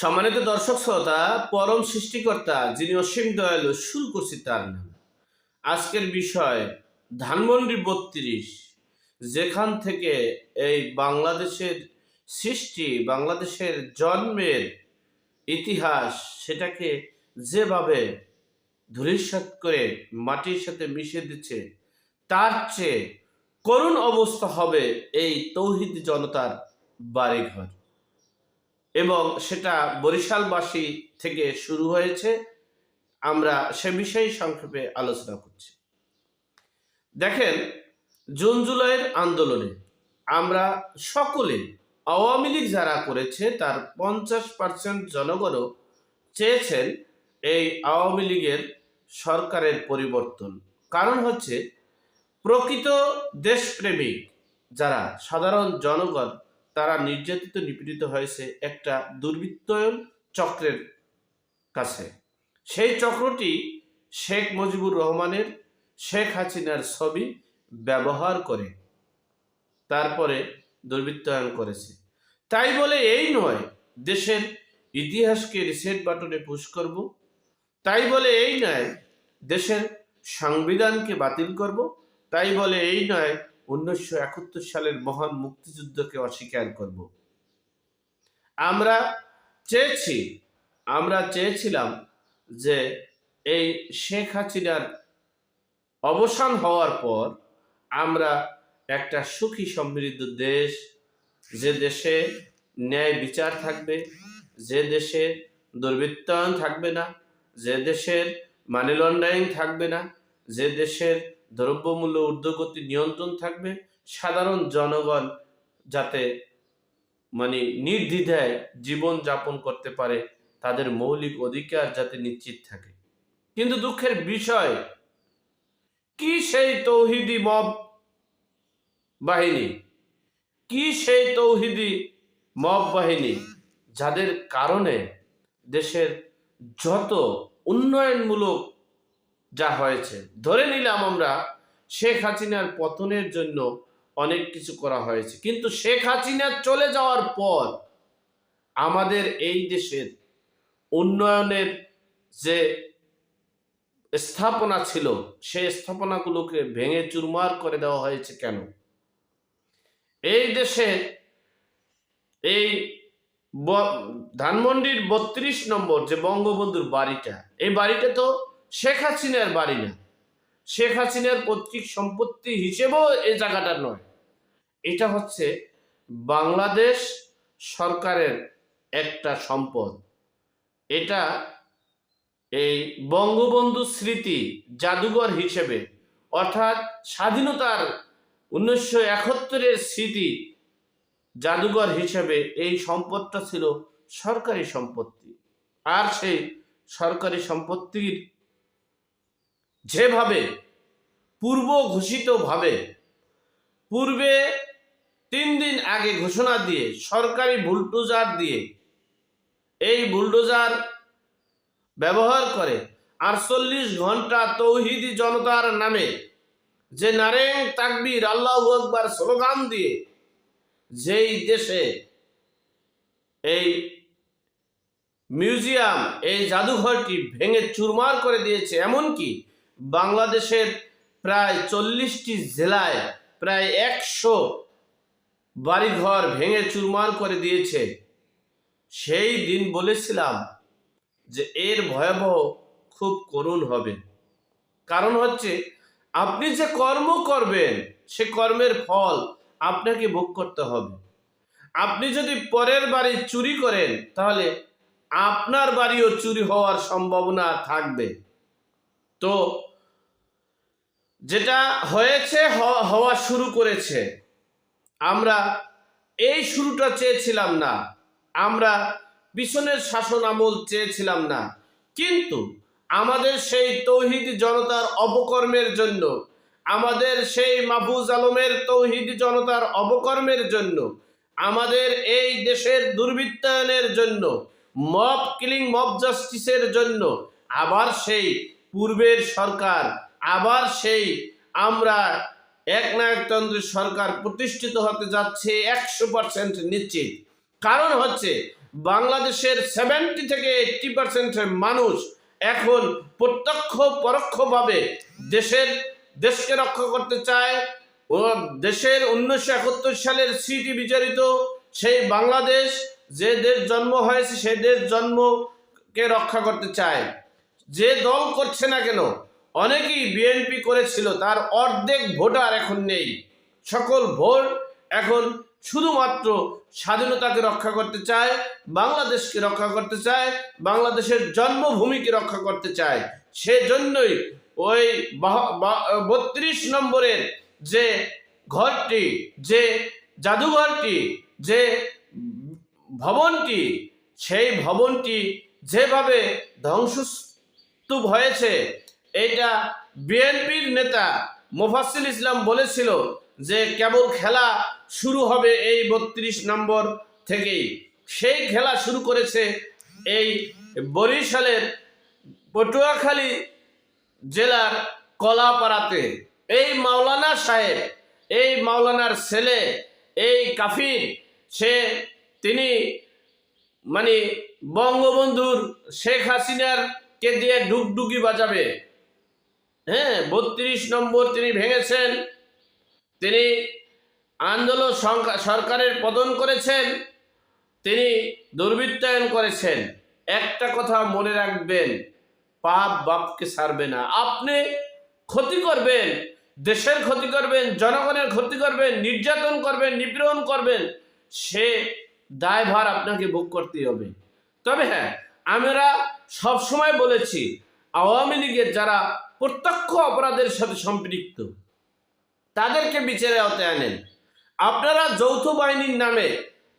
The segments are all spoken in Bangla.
সম্মানিত দর্শক শ্রোতা, পরম সৃষ্টিকর্তা যিনি অসীম দয়ালু শুরু করছি তার নাম আজকের বিষয়, ধানমন্ডি বত্রিশ, যেখান থেকে এই বাংলাদেশের সৃষ্টি, বাংলাদেশের জন্মের ইতিহাস সেটাকে যেভাবে ধূলিসাৎ করে মাটির সাথে মিশিয়ে দিচ্ছে, তার চেয়ে করুণ অবস্থা হবে এই তৌহিদ জনতার বাড়িঘর। এবং সেটা বরিশালবাসী থেকে শুরু হয়েছে। আমরা সে বিষয়ে সংক্ষেপে আলোচনা করছি। দেখেন, জুন জুলাইয়ের আন্দোলনে আমরা সকলে, আওয়ামী লীগ যারা করেছে, তার পঞ্চাশ পার্সেন্ট জনগণও চেয়েছেন এই আওয়ামী লীগের সরকারের পরিবর্তন। কারণ হচ্ছে, প্রকৃত দেশপ্রেমিক যারা, সাধারণ জনগণ তারা নির্যাতিত, নিপীড়িত হয়েছে একটা দুর্বৃত্তায়ন চক্রের কাছে। সেই চক্রটি শেখ মুজিবুর রহমানের, শেখ হাসিনার ছবি ব্যবহার করে তারপরে দুর্বৃত্তায়ন করেছে। তাই বলে এই নয়, দেশের ইতিহাসকে রিসেট বাটনে পুশ করব। তাই বলে এই নয়, দেশের সংবিধানকে বাতিল করব। তাই বলে এই নয় উনিশশো একাত্তর সালের মহান মুক্তিযুদ্ধকে অস্বীকার করব। আমরা চেয়েছি, আমরা চেয়েছিলাম যে এই শেখ হাসিনার অবসান হওয়ার পর আমরা একটা সুখী সমৃদ্ধ দেশ, যে দেশে ন্যায় বিচার থাকবে, যে দেশে দুর্বৃত্তায়ন থাকবে না, যে দেশের মানি লন্ডারিং থাকবে না, যে দেশের দ্রব্যমূল্য ঊর্ধ্বগতি নিয়ন্ত্রণ থাকবে। সাধারণ জনগণ যাতে মানে নির্দ্বিধায় জীবন যাপন করতে পারে, তাদের মৌলিক অধিকার যাতে নিশ্চিত থাকে। কিন্তু দুঃখের বিষয়, কি সেই তৌহিদি মব বাহিনী? কি সেই তৌহিদি মব বাহিনী যাদের কারণে দেশের যত উন্নয়নমূলক যা হয়েছে। ধরে নিলাম আমরা শেখ হাসিনার পতনের জন্য অনেক কিছু করা হয়েছে। কিন্তু শেখ হাসিনা চলে যাওয়ার পর আমাদের এই দেশের উন্নয়নের যে স্থাপনা ছিল, সেই স্থাপনাগুলোকে ভেঙে চুরমার করে দেওয়া হয়েছে কেন? এই দেশে এই ধানমন্ডির বত্রিশ নম্বর যে বঙ্গবন্ধুর বাড়িটা, এই বাড়িটা তো শেখ হাসিনার বাড়ি না। শেখ হাসিনার পৈতৃক সম্পত্তি হিসেবেও এই জায়গাটা নয়। এটা হচ্ছে বাংলাদেশ সরকারের একটা সম্পদ। এটা এই বঙ্গবন্ধু স্মৃতি জাদুঘর হিসেবে, অর্থাৎ স্বাধীনতার উনিশশো একাত্তরের স্মৃতি জাদুঘর হিসেবে এই সম্পদটা ছিল সরকারি সম্পত্তি। আর সেই সরকারি সম্পত্তির যেভাবে পূর্ব ঘোষিতভাবে পূর্বে তিন দিন আগে ঘোষণা দিয়ে সরকারি বুলডোজার দিয়ে এই বুলডোজার ব্যবহার করে আটচল্লিশ ঘণ্টা তৌহিদি জনতার নামে যে নারেং তাকবীর আল্লাহ আকবার স্লোগান দিয়ে যেই দেশে এই মিউজিয়াম, এই জাদুঘরটি ভেঙে চুরমার করে দিয়েছে, এমনকি বাংলাদেশের প্রায় চল্লিশটি জেলায় প্রায় একশো বাড়িঘর ভেঙে চুরমার করে দিয়েছে। সেই দিন বলেছিলাম যে এর ভয়াবহ খুব করুণ হবে। কারণ হচ্ছে, আপনি যে কর্ম করবেন, সে কর্মের ফল আপনাকে ভোগ করতে হবে। আপনি যদি পরের বাড়ি চুরি করেন, তাহলে আপনার বাড়িও চুরি হওয়ার সম্ভাবনা থাকবে। তো যেটা হয়েছে হওয়া শুরু করেছে। আমরা এই শুরুটা চেয়েছিলাম না। আমরা পিছনের শাসন আমল চেয়েছিলাম না। কিন্তু আমাদের সেই তৌহিদ জনতার অপকর্মের জন্য, আমাদের সেই মাহফুজ আলমের তৌহিদ জনতার অপকর্মের জন্য, আমাদের এই দেশের দুর্বৃত্তায়নের জন্য, মব কিলিং মব জাস্টিসের জন্য, আবার সেই পূর্বের সরকার আবার সেই আমরা একনায়কতন্ত্রের সরকার প্রতিষ্ঠিত হতে যাচ্ছে একশো পার্সেন্ট নিশ্চিত। কারণ হচ্ছে বাংলাদেশের সেভেন্টি থেকে এইট্টি পার্সেন্টের মানুষ এখন প্রত্যক্ষ পরোক্ষভাবে দেশের, দেশকে রক্ষা করতে চায় ও দেশের উনিশশো একাত্তর সালের স্মৃতি বিচারিত সেই বাংলাদেশ যে দেশ জন্ম হয়েছে সেই দেশ জন্মকে রক্ষা করতে চায়। যে দল করছে না কেন? অনেকেই বিএনপি করেছিল, তার অর্ধেক ভোটার এখন নেই। সকল ভোট এখন শুধুমাত্র স্বাধীনতাকে রক্ষা করতে চায়, বাংলাদেশকে রক্ষা করতে চায়, বাংলাদেশের জন্মভূমিকে রক্ষা করতে চায়। সেজন্যই ওই বত্রিশ নম্বরের যে ঘরটি, যে জাদুঘরটি, যে ভবনটি, সেই ভবনটি যেভাবে ধ্বংসস্তূপ হয়েছে এটা বিএনপির নেতা মোফাসিল ইসলাম বলেছিল যে কেবল খেলা শুরু হবে এই বত্রিশ নম্বর থেকেই। সেই খেলা শুরু করেছে এই বরিশালের পটুয়াখালী জেলার কলাপাড়াতে। এই মাওলানা সাহেব, এই মাওলানার ছেলে, এই কাফির, সে তিনি মানে বঙ্গবন্ধুর শেখ হাসিনার কে দিয়ে ডুগডুগি বাজাবে। হ্যাঁ বত্রিশ নম্বর তিনি ভেঙেছেন। তিনি আন্দোলন সরকারের পতন করেছেন। তিনি দুর্বৃত্তায়ন করেছেন। একটা কথা মনে রাখবেন, পাপ বাপকে ছাড়বে না। আপনি ক্ষতি করবেন, দেশের ক্ষতি করবেন, জনগণের ক্ষতি করবেন, নির্যাতন করবেন, নিপীড়ন করবেন, সে দায়ভার আপনাকে ভোগ করতে হবে। তবে হ্যাঁ আমরা সবসময় বলেছি, আওয়ামী লীগের যারা প্রত্যক্ষ অপরাধের সাথে সম্পৃক্ত। তাদেরকে বিচারে আওতায় আনেন। আপনারা যৌথ বাহিনীর নামে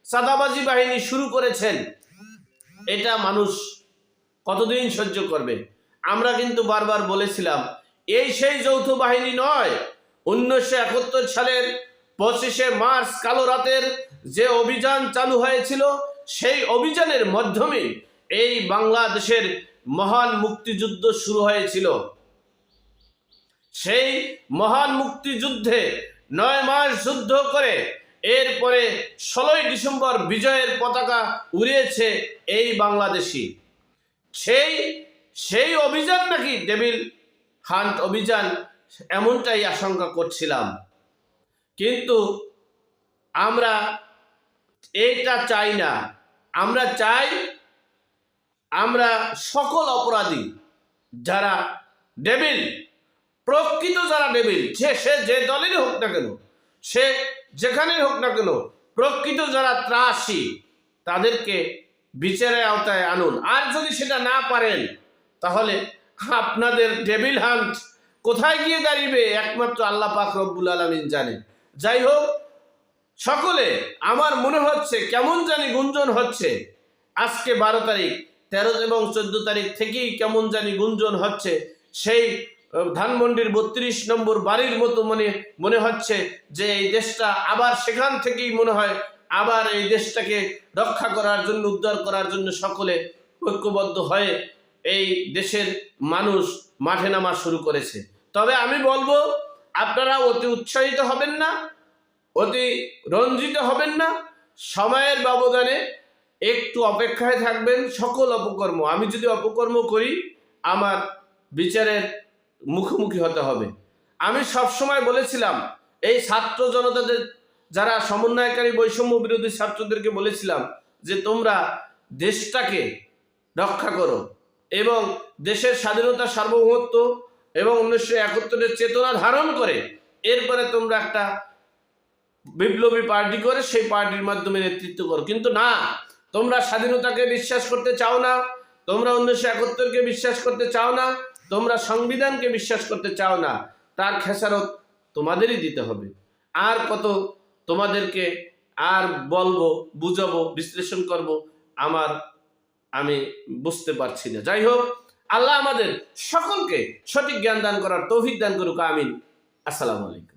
সাদাবাজি বাহিনী শুরু করেছেন। এটা মানুষ কতদিন সহ্য করবে? আমরা কিন্তু বারবার বলেছিলাম, এই সেই যৌথ বাহিনী নয়। উনিশশো একাত্তর সালের পঁচিশে মার্চ কালো রাতের যে অভিযান চালু হয়েছিল, সেই অভিযানের মাধ্যমে এই বাংলাদেশের মহান মুক্তিযুদ্ধ শুরু হয়েছিল। সেই মহান মুক্তিযুদ্ধে নয় মাস যুদ্ধ করে এরপরে ষোলোই ডিসেম্বর বিজয়ের পতাকা উড়িয়েছে এই বাংলাদেশি। সেই সেই অভিযান নাকি, ডেভিল হান্ট অভিযান? এমনটাই আশঙ্কা করছিলাম। কিন্তু আমরা এটা চাই না। আমরা চাই আমরা সকল অপরাধী যারা ডেভিল প্রকৃত যারা ডেভিল সে সে যে দলেরই হোক না কেন, সে যেখানেই হোক না কেন, প্রকৃত যারা ত্রাসী, তাদেরকে বিচারের আওতায় আনুন। আর যদি সেটা না পারেন, তাহলে আপনাদের ডেভিল হান্ট কোথায় গিয়ে দাঁড়িবে? একমাত্র আল্লাহ পাক রব্বুল আলমিন জানে যাই হোক, সকলে, আমার মনে হচ্ছে কেমন জানি গুঞ্জন হচ্ছে। আজকে বারো তারিখ, তেরো এবং চোদ্দ তারিখ থেকেই কেমন জানি গুঞ্জন হচ্ছে। সেই ধানমন্ডির বত্রিশ নম্বর বাড়ির মতো মনে মনে হচ্ছে যে এই দেশটা আবার সেখান থেকেই মনে হয় আবার এই দেশটাকে রক্ষা করার জন্য, উদ্ধার করার জন্য সকলে ঐক্যবদ্ধ হয়ে এই দেশের মানুষ মাঠে নামা শুরু করেছে। তবে আমি বলব, আপনারা অতি উৎসাহিত হবেন না, অতি রঞ্জিত হবেন না, সময়ের ব্যবধানে একটু অপেক্ষায় থাকবেন সকল অপকর্ম। আমি যদি অপকর্ম করি, আমার বিচারের মুখোমুখি হতে হবে। আমি সবসময় বলেছিলাম, এই ছাত্র জনতাদের যারা সমন্বয়কারী বৈষম্য বিরোধী ছাত্রদেরকে বলেছিলাম যে তোমরা দেশটাকে রক্ষা করো এবং দেশের স্বাধীনতা সার্বভৌমত্ব এবং উনিশশো একাত্তরের চেতনা ধারণ করে এরপরে তোমরা একটা বিপ্লবী পার্টি করে সেই পার্টির মাধ্যমে নেতৃত্ব করো। কিন্তু না, তোমরা স্বাধীনতাকে বিশ্বাস করতে চাও না, তোমরা উনিশশো একাত্তরকে বিশ্বাস করতে চাও না তোমরা সংবিধানকে বিশ্বাস করতে চাও না, তার খেসারত তোমাদেরই দিতে হবে। আর কত তোমাদেরকে আর বলব, বুঝাবো, বিশ্লেষণ করব, আমার আমি বুঝতে পারছি না। যাই হোক, আল্লাহ আমাদের সকলকে সঠিক জ্ঞান দান করার তৌফিক দান করুক, আমিন। আসসালামু আলাইকুম।